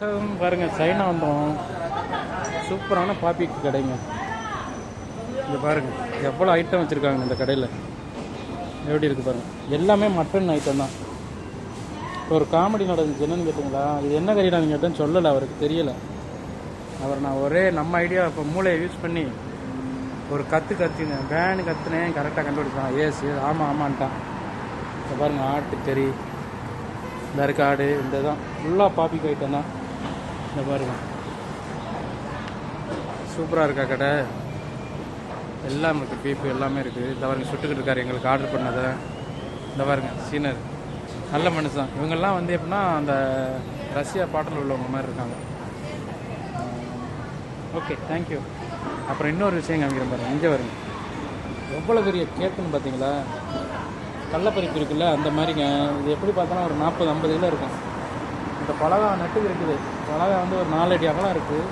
பாருங்கள் பாருங்க சைனா வந்தோம். சூப்பரான பாப்பிக்கு கடைங்க. இங்கே பாருங்க எவ்வளோ ஐட்டம் வச்சுருக்காங்க இந்த கடையில். எப்படி இருக்குது பாருங்க. எல்லாமே மட்டன் ஐட்டம் தான். ஒரு காமெடி நடந்துச்சு என்னன்னு கேட்டிங்களா? இது என்ன கறி நான் கேட்டேன்னு சொல்லலை அவருக்கு தெரியலை. அவர் நான் ஒரே நம்ம ஐடியா இப்போ மூளையை யூஸ் பண்ணி ஒரு கற்று கத்தினேன் பேனு கத்துனேன் கரெக்டாக கண்டுபிடிச்சான். ஏஸ் ஆமாம் ஆமான்ட்டான். இப்போ பாருங்கள் ஆட்டுக்கறி இந்த இருக்க ஆடு இந்த தான் ஃபுல்லாக பாப்பிக்கு ஐட்டம் தான். இந்த பாருங்க. சூப்பராக இருக்கா கடை? எல்லாம் இருக்குது பீப்பு எல்லாமே இருக்குது இந்த பாருங்க சுட்டுக்கிட்டு இருக்காரு. எங்களுக்கு ஆர்டர் பண்ணதை. இந்த பாருங்க சீனர். நல்ல மனுஷன். இவங்கெல்லாம் வந்து எப்படின்னா அந்த ரஷ்யா பாட்டில் உள்ளவங்க மாதிரி இருக்காங்க. ஓகே தேங்க்யூ அப்புறம் இன்னொரு விஷயம் காமிக்கிறேன் பாருங்க. இங்கே வருங்க. எவ்வளோ பெரிய கேக்குன்னு பார்த்தீங்களா கள்ளப்பறிப்பு இருக்குல்ல அந்த மாதிரிங்க. இது எப்படி பார்த்தாலும் ஒரு நாற்பது ஐம்பது கிலோ இருக்கும். இந்த பலகா நட்டு இருக்குது. பலகை வந்து ஒரு நாலடி அகலம் இருக்குது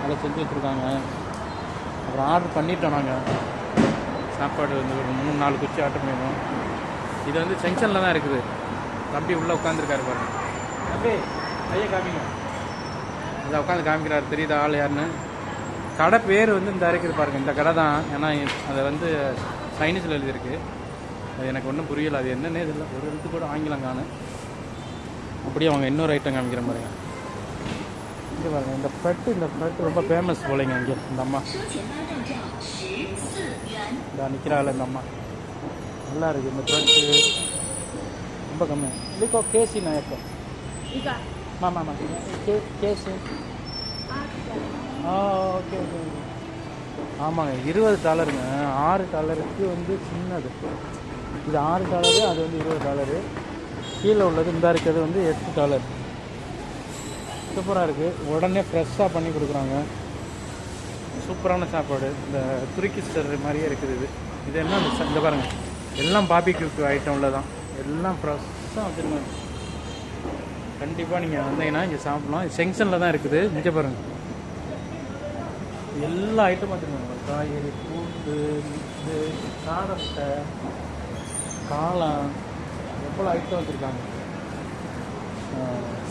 அதில் செஞ்சு வச்சுருக்காங்க. அப்புறம் ஆர்டர் பண்ணிட்டோம் நாங்கள் சாப்பாடு வந்து ஒரு மூணு நாலு குச்சி ஆர்டர் பண்ணிடுவோம் இது வந்து ஜங்ஷனில் தான் இருக்குது. தம்பி உள்ளே உட்காந்துருக்காரு பாருங்க. தம்பி ஐயா காமிங்க. இதை உட்காந்து காமிக்கிறாரு. தெரியுதா ஆள் யாருன்னு? கடை பேர் வந்து இந்த இருக்குது பாருங்க. இந்த கடை தான். ஏன்னா அதை வந்து சைனீஸில் எழுதியிருக்கு. அது எனக்கு ஒன்றும் புரியலை. அது என்னன்னே தெரியல. ஒரு எழுத்து கூட ஆங்கிலம் காணும். அப்படியே அவங்க இன்னொரு ஐட்டம் காமிக்கிற பாருங்க. இங்கே பாருங்க இந்த ப்ரெட்டு இந்த ப்ரெட்டு ரொம்ப ஃபேமஸ் போலைங்க இங்கே இந்த அம்மா. இந்த நிற்கிறாள் இந்த அம்மா. நல்லா இருக்குது இந்த ப்ரெட்டு ரொம்ப கம்மி. இல்லைக்கோ கேசி நாயக்கம் மாமா மாமா கே கேசி. ஆ ஓகே ஓகே ஓகே. ஆமாங்க இருபது டாலருங்க. ஆறு டாலருக்கு வந்து சின்னது. இது ஆறு டாலரு அது வந்து இருபது டாலரு. கீழே உள்ளது இந்த இருக்கிறது வந்து எட்டு டாலர். சூப்பராக இருக்குது உடனே ஃப்ரெஷ்ஷாக பண்ணி கொடுக்குறாங்க. சூப்பரான சாப்பாடு. இந்த துருக்கி ஸ்டர் மாதிரியே இருக்குது இது. இது என்ன இந்த பாருங்கள் எல்லாம் பாபிக்யூ ஐட்டமில் தான். எல்லாம் ஃப்ரெஷ்ஷாக வச்சுருக்காங்க. கண்டிப்பாக நீங்கள் வந்தீங்கன்னா இங்கே சாப்பிட்லாம். செங்ஷனில் தான் இருக்குது. இங்கே பாருங்கள் எல்லா ஐட்டமும் வச்சுருக்காங்க. காய்கறி பூண்டு இது காரத்தை காளான் எவ்வளோ ஐட்டம் வச்சுருக்காங்க.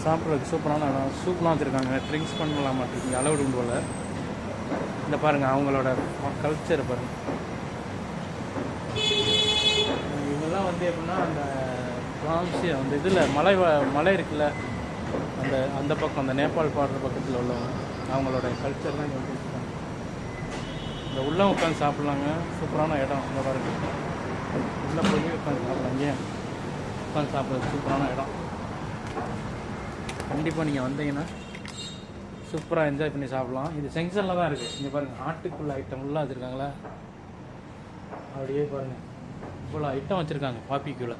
சாப்பிட்றதுக்கு சூப்பரான இடம். சூப்லாம் வச்சுருக்காங்க. ட்ரிங்க்ஸ் பண்ணலாம் மாட்டிருக்கீங்க அளவு உண்டு போல். இந்த பாருங்கள் அவங்களோட கல்ச்சரை பாருங்கள் இவங்கெல்லாம் வந்து எப்படின்னா அந்த பிரான்சி அந்த இதில் மலை மலை இருக்குல்ல அந்த அந்த பக்கம் அந்த நேபாள் பாடுற பக்கத்தில் உள்ளவங்க அவங்களோட கல்ச்சர்லாம் இங்கே வச்சுருக்காங்க. இந்த உள்ள உட்காந்து சாப்பிட்லாங்க. சூப்பரான இடம் இங்கே பாருங்கள் உள்ள போய் உட்காந்து சாப்பிடலாம். ஏன்? உட்காந்து சாப்பிட்றது சூப்பரான இடம். கண்டிப்பாக நீங்கள் வந்தீங்கன்னா சூப்பராக என்ஜாய் பண்ணி சாப்பிடலாம். இது செங்ஷனில் தான் இருக்குது இங்கே பாருங்கள் ஆட்டுக்குள்ள ஐட்டம் உள்ளே வச்சுருக்காங்களா. அப்படியே பாருங்கள் இவ்வளோ ஐட்டம் வச்சுருக்காங்க பாப்பிக்குள்ள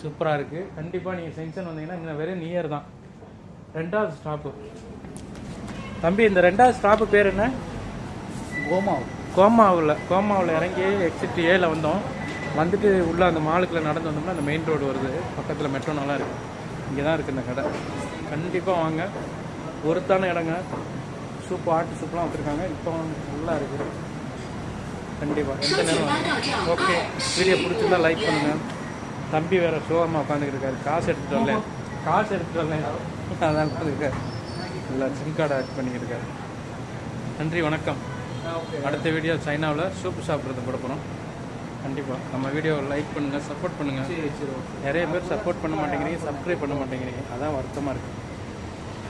சூப்பராக இருக்குது கண்டிப்பாக நீங்கள் செங்ஷன் வந்தீங்கன்னா இங்கே வெறும் நியர் தான். ரெண்டாவது ஸ்டாப்பு தம்பி இந்த ரெண்டாவது ஸ்டாப்பு பேர் என்ன? கோமாவு. கோமாவில் கோமாவில் இறங்கி எக்ஸிட் ஏல வந்தோம். வந்துட்டு உள்ளே அந்த மாலுக்குள்ள நடந்து வந்தோம்னா அந்த மெயின் ரோடு வருது. பக்கத்தில் மெட்ரோ நல்லா இருக்குது இங்கே தான் இருக்குது இந்த கடை. கண்டிப்பாக வாங்க. ஒருத்தான இடங்க. சூப்பு ஆட்டு சூப்லாம் வச்சுருக்காங்க. இப்போ நல்லா இருக்குது கண்டிப்பாக எந்த நேரம் ஓகே வீடியோ பிடிச்சிருந்தா லைக் பண்ணுங்கள் தம்பி வேறு சோகமாக உட்காந்துக்கிட்டு இருக்காரு. காசு எடுத்துகிட்டு வரல. காசு எடுத்துகிட்டு வரல. அதான் உட்காந்துருக்காரு நல்லா சிம் கார்டை ஆட் பண்ணிக்கிட்டு இருக்காரு. நன்றி வணக்கம். அடுத்த வீடியோ சைனாவில் சூப்பு சாப்பிட்றது போட போகிறோம் கண்டிப்பாக நம்ம வீடியோவை லைக் பண்ணுங்கள் சப்போர்ட் பண்ணுங்கள் நிறைய பேர் சப்போர்ட் பண்ண மாட்டேங்கிறீங்க சப்ஸ்கிரைப் பண்ண மாட்டேங்கிறீங்க. அதான் வருத்தமாக இருக்குது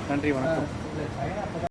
நன்றி வணக்கம்.